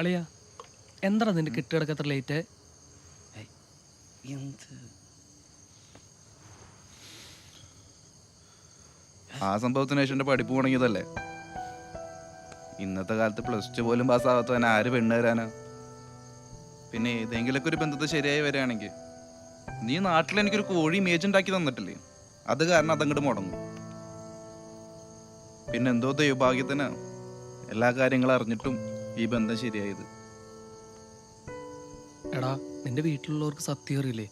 അളിയ എന്താണ് നിന്റെ കെട്ടിടക്കത്ര ലേറ്റ് എന്ത്? ആ സംഭവത്തിന് ശേഷം എന്റെ പഠിപ്പ് തുടങ്ങിയതല്ലേ ഇന്നത്തെ കാലത്ത് പ്ലസ് ടു പോലും പാസ്സാവാത്തവൻ ആര് പെണ്ണ് തരാനാ? പിന്നെ ഏതെങ്കിലുമൊക്കെ ഒരു ബന്ധത്തെ ശരിയായി വരികയാണെങ്കിൽ നീ നാട്ടിൽ എനിക്കൊരു കോഴി ഇമേജ് ഉണ്ടാക്കി തന്നിട്ടില്ലേ? അത് കാരണം അതങ്ങോട്ട് മുടങ്ങും. പിന്നെ എന്തോ ദൈവഭാഗ്യത്തിന്. എല്ലാ കാര്യങ്ങളും അറിഞ്ഞിട്ടും ഈ ബന്ധം ശരിയായത്. എടാ നിന്റെ വീട്ടിലുള്ളവർക്ക് സത്യം അറിയില്ലേ?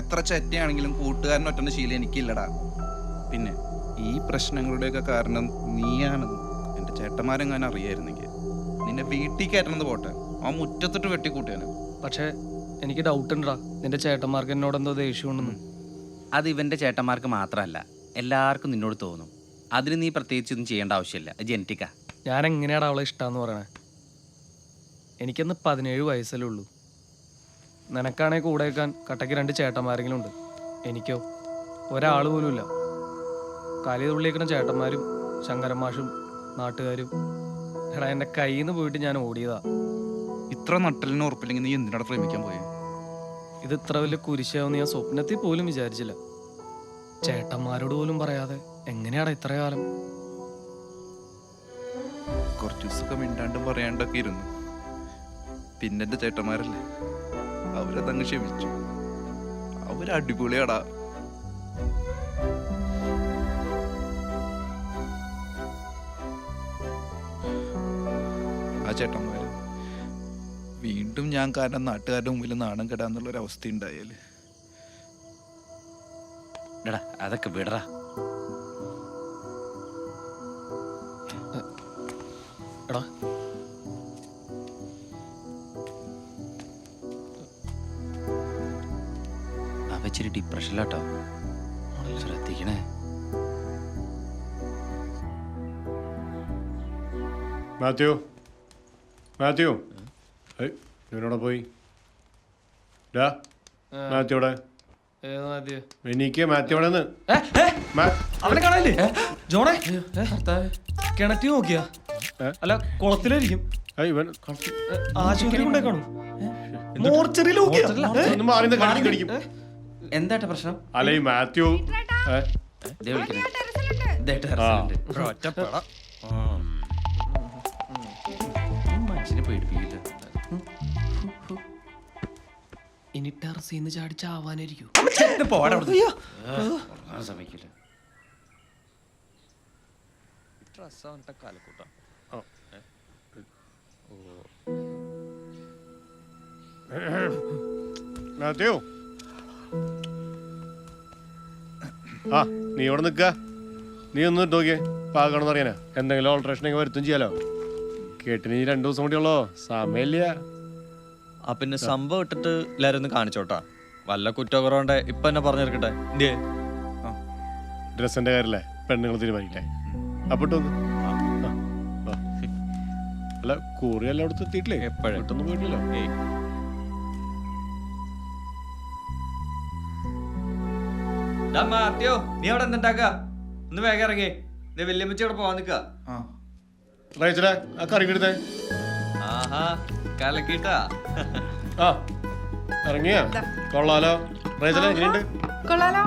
എത്ര ചെറ്റയാണെങ്കിലും കൂട്ടുകാരൻ ഒറ്റ ശീലം എനിക്കില്ലടാ. പിന്നെ ഈ പ്രശ്നങ്ങളുടെയൊക്കെ കാരണം നീയാണെന്ന് എന്റെ ചേട്ടന്മാരെങ്ങാനും അറിയായിരുന്നെങ്കിൽ നിന്നെ വീട്ടിൽ കയറ്റണമെന്ന് പോട്ടെ. ആ മുറ്റത്തിട്ട് വെട്ടിക്കൂട്ടിയാണ് പക്ഷേ എനിക്ക് ഡൗട്ട് ഉണ്ടടാ നിന്റെ ചേട്ടന്മാർക്ക് എന്നോട് എന്തോ ദേഷ്യമുണ്ടെന്ന് അത് ഇവന്റെ ചേട്ടന്മാർക്ക് മാത്രമല്ല എല്ലാവർക്കും നിന്നോട് തോന്നും. അതിന് നീ പ്രത്യേകിച്ച് ഒന്നും ചെയ്യേണ്ട ആവശ്യമില്ല. ജനറ്റിക്കാ ഞാൻ എങ്ങനെയാണ് അവളെ ഇഷ്ടമെന്ന് പറയണേ? എനിക്കന്ന് പതിനേഴ് വയസ്സല്ലേ ഉള്ളൂ. നിനക്കാണെങ്കിൽ കൂടെ വെക്കാൻ കട്ടയ്ക്ക് രണ്ട് ചേട്ടന്മാരെങ്കിലും ഉണ്ട് എനിക്കോ? ഒരാൾ പോലുമില്ല. കാലി തുള്ളിയേക്കണ ചേട്ടന്മാരും ശങ്കരമാഷും നാട്ടുകാരും. എടാ എന്റെ കയ്യിൽ നിന്ന് പോയിട്ട് ഞാൻ ഓടിയതാ. ഇത്ര നട്ടലിന് ഉറപ്പില്ലെങ്കിൽ നീ എന്തിനാണ് പ്രേമിക്കാൻ പോയേ? ഇത് ഇത്ര വലിയ കുരിശാവെന്ന് ഞാൻ സ്വപ്നത്തിൽ പോലും വിചാരിച്ചില്ല. ചേട്ടന്മാരോട് പോലും പറയാതെ എങ്ങനെയാടാ ഇത്ര കാലം കുറച്ച് ദിവസമൊക്കെ മിണ്ടാണ്ടും പറയാണ്ടൊക്കെ ഇരുന്നു. പിന്നെ എന്റെ ചേട്ടന്മാരല്ലേ? അവരതങ്ങ് ക്ഷമിച്ചു. അവരടിപൊളിയാടാ ആ ചേട്ടന്മാര് വീണ്ടും ഞാൻ കാരണം നാട്ടുകാരുടെ മുമ്പിൽ നാണം കെടാന്നുള്ള ഒരു അവസ്ഥ എടാ അതൊക്കെ വിടറാ. എടാ. അവ ഇച്ചിരി ഡിപ്രഷനിലാട്ടോ ശ്രദ്ധിക്കണേ. മാത്യു. മാത്യു. ഇവനോടെ പോയി. ആദ്യം എനിക്ക് മാത്യോടെ നിന്ന് അവനെ കാണാനില്ലേ? ജോണേ കിണറ്റി നോക്കിയാ? അല്ല കുളത്തിലായിരിക്കും. ആശുപത്രി കൊണ്ടേ കാണും. മോർച്ചറിയിൽ കടിക്കും. പ്രശ്നം? അല്ല ഈ മാത്യു മനുഷ്യനെ പേടിപ്പിക്കില്ല. ഇനി ടെറസിന്ന് ചാടി ചാവാനായിരിക്കും ഉറങ്ങാൻ സമ്മതിക്കില്ല. മാത്യു. ആ നീ ഇവിടെ നിൽക്ക. നീ ഒന്ന് നോക്കിയേ. പാകണമെന്ന് അറിയാനാ. എന്തെങ്കിലും ഓൾട്രേഷൻ ഒക്കെ വരുത്തും ചെയ്യാലോ. കേട്ടിന് ഈ രണ്ടു ദിവസം കൂടിയുള്ളോ. സമയമില്ല. ആ പിന്നെ സംഭവം ഇട്ടിട്ട് എല്ലാരും ഒന്ന് കാണിച്ചോട്ടാ. വല്ല കുറ്റക്കുറവുണ്ടെ? ഇപ്പൊ എന്നെ പറഞ്ഞിരിക്കട്ടെ ഡ്രസ്സിന്റെ കാര്യല്ലേ? പെണ്ണുങ്ങൾ തീരുമാനിക്കട്ടെ അപ്പൊ അല്ല കുറി എല്ലായിടത്തും എത്തിയിട്ടില്ലേ? എപ്പോഴും? പെട്ടെന്ന് ഏയ്. മാത്യോ നീ അവിടെ എന്തുണ്ടാക്ക ഒന്ന് വേഗം ഇറങ്ങി. നീ വല്യമ്മച്ചി അവിടെ പോവാൻ നിക്ക ആ. റേച്ചലേ ആഹാ കലക്കിട്ടാ ആ ഇറങ്ങിയാ? കൊള്ളാലോ. റേച്ചലേ എങ്ങനെയുണ്ട്? കൊള്ളാലോ.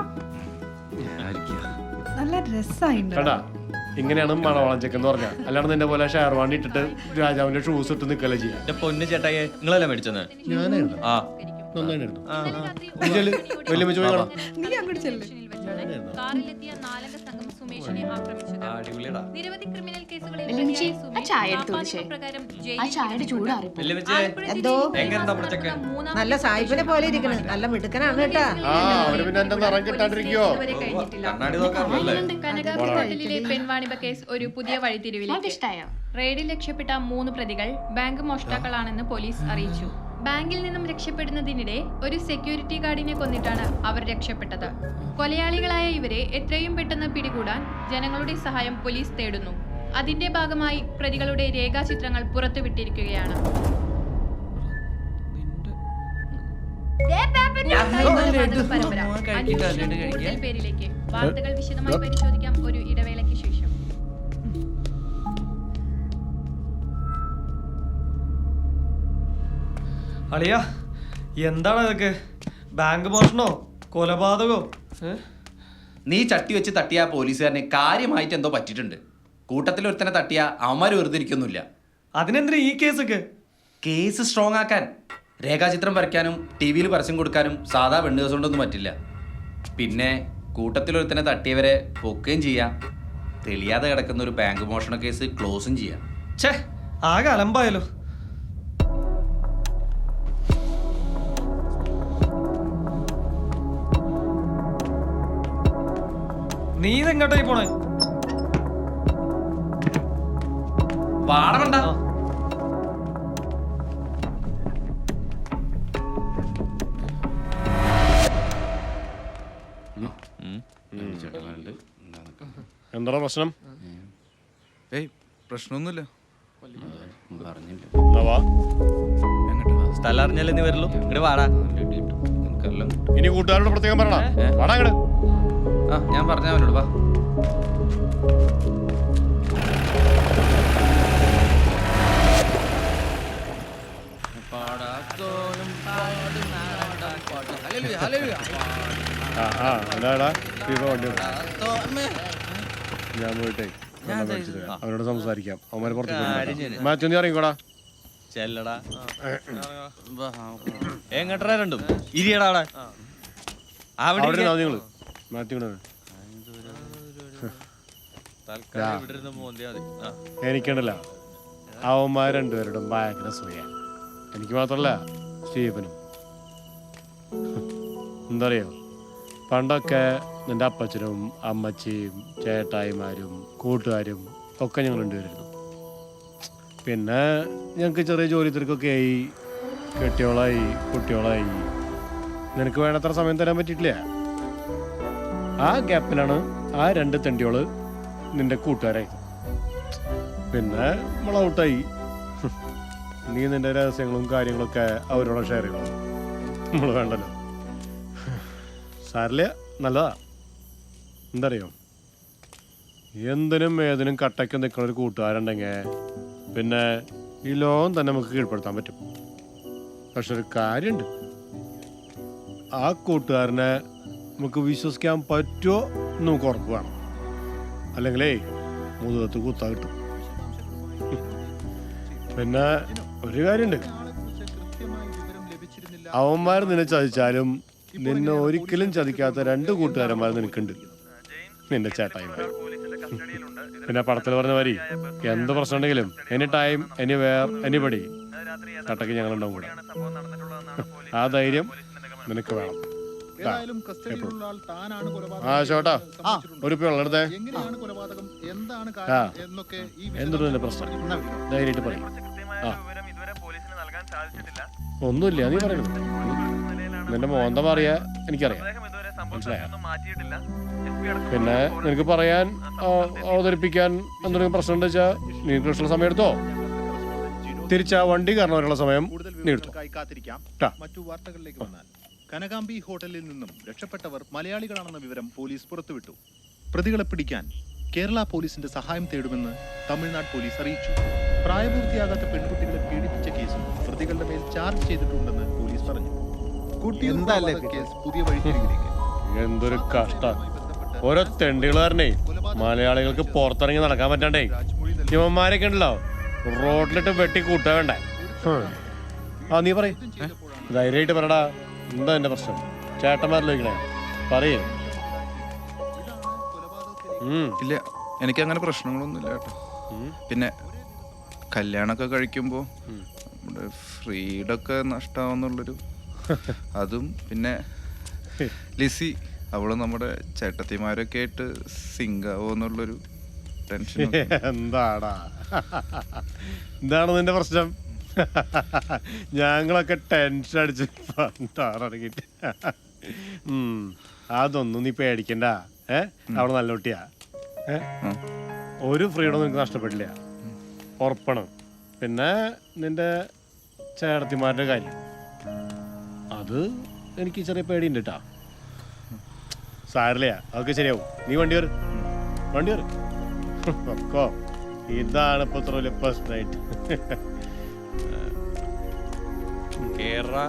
നല്ല ഡ്രസ്സായിണ്ട് കണ്ടാ? ഇങ്ങനെയാണ് മണവളം ചെക്കെന്ന് പറഞ്ഞാൽ അല്ലാണ്ട് നിന്റെ പോലെ ഷെയർവാണി ഇട്ടിട്ട് രാജാവിന്റെ ഷൂസ് ഇട്ട് നിക്കല ചെയ്യാ? എന്റെ പൊന്ന് ചേട്ടായി നിങ്ങളല്ലേ മേടിച്ചത് ഞാനായിരുന്നു ആ. നന്നായിരുന്നു ആ, ആ. നീ വലിയ നീ അങ്ങോട്ട് ചെല്ല്. കാറിലെത്തിയ നാലംഗ സംഘം സുമേഷിനെ ആക്രമിച്ചത്. ആ, അടിപൊളിയാടാ. നിരവധി ക്രിമിനൽ കേസുകളിൽ നല്ല സായിപ്പിനെ പോലെ ഇരിക്കണ. നല്ല മിടുക്കനാണ് കേട്ടാ പെൺവാണിപ പെൺവാണിഭ കേസ് ഒരു പുതിയ വഴിത്തിരിവിലേക്ക്. റെയ്ഡിൽ രക്ഷപ്പെട്ട മൂന്ന് പ്രതികൾ ബാങ്ക് മോഷ്ടാക്കളാണെന്ന് പോലീസ് അറിയിച്ചു. ബാങ്കിൽ നിന്നും രക്ഷപ്പെടുന്നതിനിടെ ഒരു സെക്യൂരിറ്റി ഗാർഡിനെ കൊന്നിട്ടാണ് അവർ രക്ഷപ്പെട്ടത്. കൊലയാളികളായ ഇവരെ എത്രയും പെട്ടെന്ന് പിടികൂടാൻ ജനങ്ങളുടെ സഹായം പോലീസ് തേടുന്നു. അതിന്റെ ഭാഗമായി പ്രതികളുടെ രേഖാചിത്രങ്ങൾ പുറത്തുവിട്ടിരിക്കുകയാണ്. പരമ്പര. പേരിലേക്ക് വാർത്തകൾ വിശദമായി പരിശോധിക്കാം. ഒരു ഇടവേളയ്ക്ക് അളിയ എന്താണ് ഇതൊക്കെ ബാങ്ക് മോഷണോ? കൊലപാതകോ? നീ ചട്ടി വെച്ച് തട്ടിയ ആ പോലീസുകാരനെ കാര്യമായിട്ട് എന്തോ പറ്റിയിട്ടുണ്ട്. കൂട്ടത്തിൽ ഒരുത്തനെ തട്ടിയ അവന്മാർ വെറുതെ ഇരിക്കൊന്നുമില്ല അതിനെന്തിനാ ഈ കേസൊക്കെ? കേസ് സ്ട്രോങ് ആക്കാൻ രേഖാചിത്രം വരയ്ക്കാനും ടി വിയിൽ പരസ്യം കൊടുക്കാനും സാധാ വെണ്ണുകേസ് കൊണ്ടൊന്നും പറ്റില്ല. പിന്നെ കൂട്ടത്തിൽ ഒരുത്തനെ തട്ടിയവരെ പൊക്കുകയും ചെയ്യാം. തെളിയാതെ കിടക്കുന്ന ഒരു ബാങ്ക് മോഷണ കേസ് ക്ലോസും ചെയ്യാം. ഛേ ആകെ അലമ്പായല്ലോ. നീ ഇതെങ്ങോട്ടായി പോണേ പാടണ്ട. എന്താ പ്രശ്നം? ഏയ് പ്രശ്നമൊന്നുമില്ല. സ്ഥലം അറിഞ്ഞല്ലേ നീ വരുള്ളൂ. ഇങ്ങോട്ട് വാടാ. ഇനി കൂട്ടുകാരോട് പ്രത്യേകം പറയണം. വാടാ അങ്ങട്. ആ ഞാൻ പറഞ്ഞ അവനോട് വാ. ഞാൻ പോയിട്ടേ. അവനോട് സംസാരിക്കാം. അവന്മാര് പുറത്തു മാത്യു നീ ഇറങ്ങിക്കോടാ. ചെല്ലടാ. എങ്ങട്ടാ രണ്ടും. ഇരിയടാ അവിടെ. അവിടെ നിങ്ങൾ. എനിക്കുണ്ടല്ല. അവന്മാർ രണ്ടുപേരോടും ഭയങ്കര സൂയ എനിക്ക് മാത്രല്ല സ്റ്റീഫനും. എന്താ പറയുക പണ്ടൊക്കെ നിന്റെ അപ്പച്ചനും അമ്മച്ചിയും ചേട്ടായിമാരും കൂട്ടുകാരും ഒക്കെ ഞങ്ങൾ രണ്ടുപേരായിരുന്നു. പിന്നെ ഞങ്ങൾക്ക് ചെറിയ ജോലി തിരക്കൊക്കെ ആയി. കെട്ടിയോളായി കുട്ടിയോളായി. നിനക്ക് വേണ്ടത്ര സമയം തരാൻ പറ്റിയിട്ടില്ല? ആ ഗ്യാപ്പിലാണ് ആ രണ്ട് തെണ്ടിയോൾ നിന്റെ കൂട്ടുകാരെ പിന്നെ നമ്മൾ ഔട്ടായി. നീ നിന്റെ രഹസ്യങ്ങളും കാര്യങ്ങളൊക്കെ അവരോട് ഷെയർ ചെയ്യണം നമ്മൾ വേണ്ടല്ലോ. സാരില്ല നല്ലതാ. എന്തറിയോ? എന്തിനും ഏതിനും കട്ടയ്ക്ക് നിൽക്കുന്ന ഒരു കൂട്ടുകാരുണ്ടെങ്കിൽ പിന്നെ ഈ ലോകം തന്നെ നമുക്ക് കീഴ്പ്പെടുത്താൻ പറ്റും. പക്ഷെ ഒരു കാര്യമുണ്ട് ആ കൂട്ടുകാരനെ നമുക്ക് വിശ്വസിക്കാൻ പറ്റുമോ എന്ന് നമുക്ക് ഉറപ്പ് വേണം. അല്ലെങ്കിലേ മുതുകത്ത് കുത്താ കിട്ടും. പിന്നെ ഒരു കാര്യമുണ്ട്. അവന്മാർ നിന്നെ ചതിച്ചാലും നിന്നെ ഒരിക്കലും ചതിക്കാത്ത രണ്ട് കൂട്ടുകാരന്മാർ നിനക്കുണ്ട്. നിന്റെ ചേട്ടായിമാർ പിന്നെ പടത്തിൽ പറഞ്ഞ മാതിരി എന്ത് പ്രശ്നം ഉണ്ടെങ്കിലും any time anywhere anybody കട്ടക്ക് ഞങ്ങളുണ്ടാവും കൂടെ. ആ ധൈര്യം നിനക്ക് വേണം. ഏതായാലും കസ്റ്റഡിയിലുള്ള ആൾ താനാണ് ആ ചോട്ടാ ഒരു എടുത്തേ എങ്ങനെയാണ് കൊലപാതകം? എന്താണ് കാരണം എന്നൊക്കെ ഈ പ്രശ്നം? ധൈര്യമായിട്ട് പറയും. ആ. ഒന്നുമില്ല നീ പറയണത് നിന്റെ മോന്ത പറയാ? എനിക്കറിയാം. മനസ്സിലായോ? പിന്നെ നിനക്ക് പറയാൻ ആ, അവതരിപ്പിക്കാൻ എന്തെങ്കിലും പ്രശ്നം ഉണ്ടെന്ന് വെച്ചാൽ നീ കൃഷ്ണ സമയം എടുത്തോ? തിരിച്ച് ആ വണ്ടി കാരണം വരെയുള്ള സമയം കൂടുതൽ നീ എടുത്തോ? കാത്തിരിക്കാം. ട്ടാ. മറ്റു വാർത്തകളിലേക്ക് വന്നാൽ. കനകാംബി ഹോട്ടലിൽ നിന്നും രക്ഷപ്പെട്ടവർ മലയാളികളാണെന്ന വിവരം പോലീസ് പുറത്തുവിട്ടു. പ്രതികളെ പിടിക്കാൻ കേരള പോലീസിന്റെ സഹായം തേടുമെന്ന് തമിഴ്നാട് പോലീസ് അറിയിച്ചു. പ്രായപൂർത്തിയാകാത്ത പെൺകുട്ടികളെ പീഡിപ്പിച്ച കേസും പ്രതികളുടെ മേൽ ചാർജ് ചെയ്തിട്ടുണ്ടെന്ന് പോലീസ് പറഞ്ഞു. കേസ്? പുതിയ വഴിത്തിരിവിലേക്ക്. എന്തൊരു കഷ്ട. ഓരോ തെണ്ടികളാരനെ മലയാളികൾക്ക് പുറത്തിറങ്ങി നടക്കാൻ പറ്റണ്ടേ? ഇവന്മാരൊക്കെ ഉണ്ടല്ലോ. റോഡിലിട്ട് വെട്ടി കൂട്ടാ വേണ്ടേ ആ നീ പറയും. ധൈര്യമായിട്ട് പറയടാ എന്താ എന്റെ പ്രശ്നം? ചേട്ടന്മാരിലേക്കണേ പറയേ. ഇല്ല എനിക്ക് അങ്ങനെ പ്രശ്നങ്ങളൊന്നുമില്ല കേട്ടോ. പിന്നെ കല്യാണമൊക്കെ കഴിക്കുമ്പോൾ നമ്മുടെ ഫ്രീഡൊക്കെ നഷ്ടാവുന്നുള്ളൊരു അതും പിന്നെ ലിസി അവൾ നമ്മുടെ ചേട്ടത്തിമാരൊക്കെ ആയിട്ട് സിംഗാവോ എന്നുള്ളൊരു ടെൻഷൻ എന്താടാ? എന്താണ് നിന്റെ പ്രശ്നം? ഞങ്ങളൊക്കെ ടെൻഷൻ അടിച്ച് ഇറങ്ങിട്ട് അതൊന്നും നീ പേടിക്കണ്ട. ഏ? അവിടെ നല്ല കുട്ടിയാ. ഏ? ഒരു ഫ്രീഡം നിനക്ക് നഷ്ടപ്പെടില്ല ഉറപ്പണം. പിന്നെ നിന്റെ ചേട്ടത്തിമാരുടെ കാര്യം. അത് എനിക്ക് ചെറിയ പേടിയുണ്ട് കേട്ടാ സാരില്ല അതൊക്കെ ശരിയാവും. നീ വണ്ടി കയറി വണ്ടി കയറി ഒക്കോ ഇതാണ് ഇപ്പൊ ഇത്ര വലിയ പ്രശ്നമായിട്ട് കേറാ.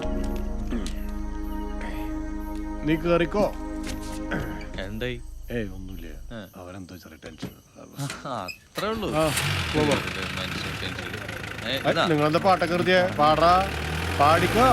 നീ കേറിക്കോ? എന്തായി? ഏയ് ഒന്നുമില്ല. അവനെന്തോ ചെറിയ ടെൻഷൻ അത്രേ ഉള്ളൂ. മനുഷ്യൻ ടെൻഷൻ നിങ്ങളെന്താ പാട്ടൊക്കെ പാടാ? പാടിക്കോ?